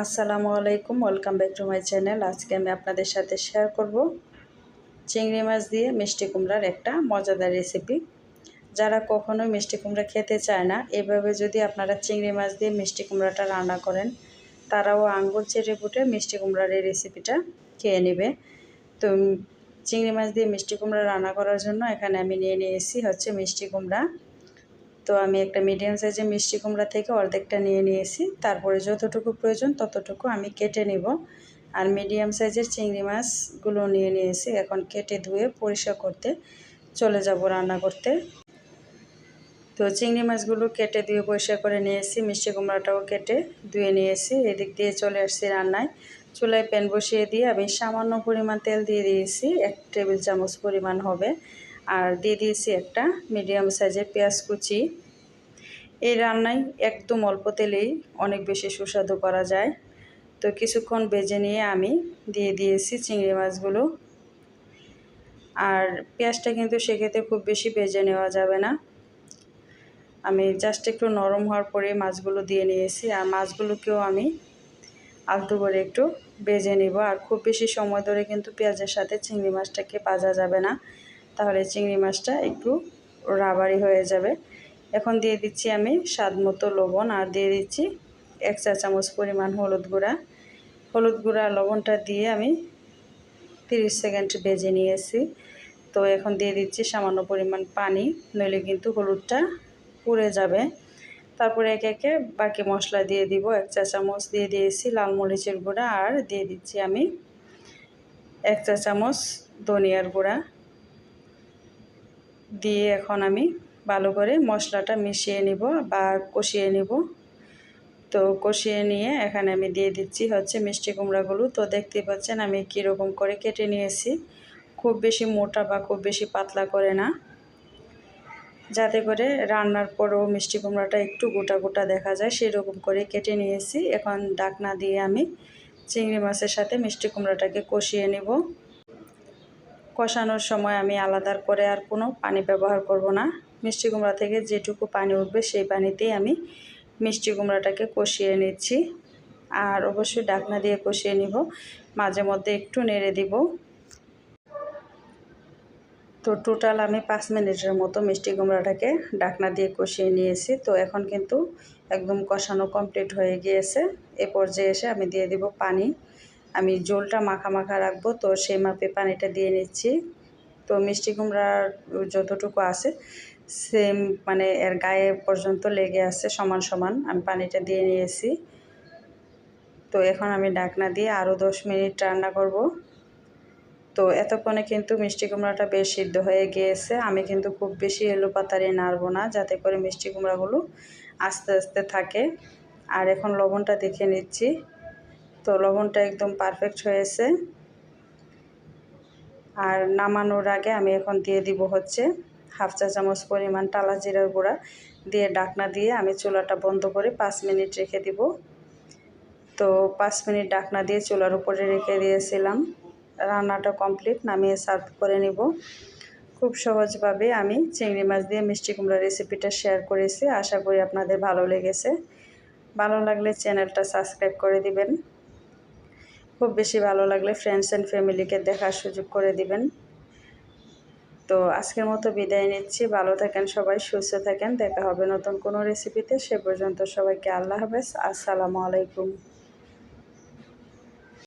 আসসালামু আলাইকুম, welcome back to my channel. আজকে আমি আপনাদের সাথে শেয়ার করব চিংড়ি মাছ দিয়ে মিষ্টি কুমড়ার একটা মজাদার রেসিপি যারা কখনোই মিষ্টি কুমড়া খেতে চায় না, এভাবে যদি আপনারা চিংড়ি মাছ দিয়ে মিষ্টি কুমড়াটা রান্না করেন, তারাও আঙ্গুল চেটে ফুটে মিষ্টি কুমড়ার এই রেসিপিটা খেয়ে নেবে। তো চিংড়ি মাছ দিয়ে মিষ্টি কুমড়া রান্না করার জন্য এখানে আমি নিয়ে নিয়েছি হচ্ছে মিষ্টি কুমড়া। তো আমি একটা মিডিয়াম সাইজের মিষ্টি কুমড়া থেকে অর্ধেকটা নিয়ে নিয়েছি। তারপরে যতটুকু প্রয়োজন ততটুকু আমি কেটে নিব। আর মিডিয়াম সাইজের চিংড়ি মাছগুলো নিয়ে নিয়েছি। এখন কেটে ধুয়ে পরিষ্কার করতে চলে যাব রান্না করতে। তো চিংড়ি মাছগুলো কেটে ধুয়ে পরিষ্কার করে নিয়েছি। মিষ্টি কুমড়াটাও কেটে ধুয়ে নিয়েছি। এদিক দিয়ে চলে আসছি রান্নায়। চুলায় প্যান বসিয়ে দিয়ে আমি সামান্য পরিমাণ তেল দিয়ে দিয়েছি। এক টেবিল চামচ পরিমাণ হবে। আর দিয়ে দিয়েছি একটা মিডিয়াম সাইজের পেঁয়াজ কুচি। এই রান্নায় একদম অল্প তেলেই অনেক বেশি সুস্বাদু করা যায়। তো কিছুক্ষণ বেজে নিয়ে আমি দিয়ে দিয়েছি চিংড়ি মাছগুলো। আর পেঁয়াজটা কিন্তু সেক্ষেত্রে খুব বেশি বেজে নেওয়া যাবে না। আমি জাস্ট একটু নরম হওয়ার পরে মাছগুলো দিয়ে নিয়েছি। আর মাছগুলোকেও আমি আলতু করে একটু বেজে নিব। আর খুব বেশি সময় ধরে কিন্তু পেঁয়াজের সাথে চিংড়ি মাছটাকে ভাজা যাবে না। তাহলে চিংড়ি মাছটা একটু রাবারি হয়ে যাবে। এখন দিয়ে দিচ্ছি আমি স্বাদ মতো লবণ আর দিয়ে দিচ্ছি এক চা চামচ পরিমাণ হলুদ গুঁড়া। হলুদ গুঁড়া লবণটা দিয়ে আমি তিরিশ সেকেন্ড ভেজে নিয়েছি। তো এখন দিয়ে দিচ্ছি সামান্য পরিমাণ পানি, নইলে কিন্তু হলুদটা পুড়ে যাবে। তারপরে একে একে বাকি মশলা দিয়ে দিব, এক চা চামচ দিয়ে দিয়েছি লাল মরিচের গুঁড়া আর দিয়ে দিচ্ছি আমি এক চা চামচ ধনিয়ার গুঁড়া। দিয়ে এখন আমি ভালো করে মশলাটা মিশিয়ে নিব বা কষিয়ে নিব। তো কষিয়ে নিয়ে এখানে আমি দিয়ে দিচ্ছি হচ্ছে মিষ্টি কুমড়াগুলো। তো দেখতে পাচ্ছেন আমি কীরকম করে কেটে নিয়েছি। খুব বেশি মোটা বা খুব বেশি পাতলা করে না। যাতে করে রান্নার পরও মিষ্টি কুমড়াটা একটু গোটা গোটা দেখা যায়, সেরকম করে কেটে নিয়েছি। এখন ডাকনা দিয়ে আমি চিংড়ি মাছের সাথে মিষ্টি কুমড়াটাকে কষিয়ে নেব। কষানোর সময় আমি আলাদার করে আর কোনো পানি ব্যবহার করব না। মিষ্টি কুমড়া থেকে যেটুকু পানি উঠবে সেই পানিতেই আমি মিষ্টি কুমড়াটাকে কষিয়ে নিচ্ছি। আর অবশ্যই ডাকনা দিয়ে কষিয়ে নিব। মাঝে মধ্যে একটু নেড়ে দিব। তো টোটাল আমি পাঁচ মিনিটের মতো মিষ্টি কুমড়াটাকে ডাকনা দিয়ে কষিয়ে নিয়েছি। তো এখন কিন্তু একদম কষানো কমপ্লিট হয়ে গিয়েছে। এ পর্যায়ে এসে আমি দিয়ে দিব পানি। আমি জলটা মাখা মাখা রাখব। তো সেই মাপে পানিটা দিয়ে নিচ্ছি। তো মিষ্টি কুমড়ার যতটুকু আছে সেম মানে এর গায়ে পর্যন্ত লেগে আছে সমান সমান। আমি পানিটা দিয়ে নিয়েছি। তো এখন আমি ডাকনা দিয়ে আরও দশ মিনিট রান্না করব। তো এতক্ষণে কিন্তু মিষ্টি কুমড়াটা বেশ সিদ্ধ হয়ে গিয়েছে। আমি কিন্তু খুব বেশি এলো পাতারি নাড়বো না, যাতে করে মিষ্টি কুমড়াগুলো আস্তে আস্তে থাকে। আর এখন লবণটা দেখে নিচ্ছি। তো লবণটা একদম পারফেক্ট হয়েছে। আর নামানোর আগে আমি এখন দিয়ে দিব হচ্ছে হাফ চা চামচ পরিমাণ টালা জিরার গুঁড়া দিয়ে ডাকনা দিয়ে আমি চুলাটা বন্ধ করে পাঁচ মিনিট রেখে দিব। তো পাঁচ মিনিট ডাকনা দিয়ে চুলার উপরে রেখে দিয়েছিলাম। রান্নাটা কমপ্লিট নামিয়ে সার্ভ করে নিব। খুব সহজভাবে আমি চিংড়ি মাছ দিয়ে মিষ্টি কুমড়া রেসিপিটা শেয়ার করেছি। আশা করি আপনাদের ভালো লেগেছে। ভালো লাগলে চ্যানেলটা সাবস্ক্রাইব করে দিবেন। খুব বেশি ভালো লাগলে ফ্রেন্ডস অ্যান্ড ফ্যামিলিকে দেখার সুযোগ করে দিবেন। তো আজকের মতো বিদায় নিচ্ছি। ভালো থাকেন সবাই, সুস্থ থাকেন। দেখা হবে নতুন কোনো রেসিপিতে সে পর্যন্ত সবাইকে আল্লাহ হাফেজ। আসসালামু আলাইকুম।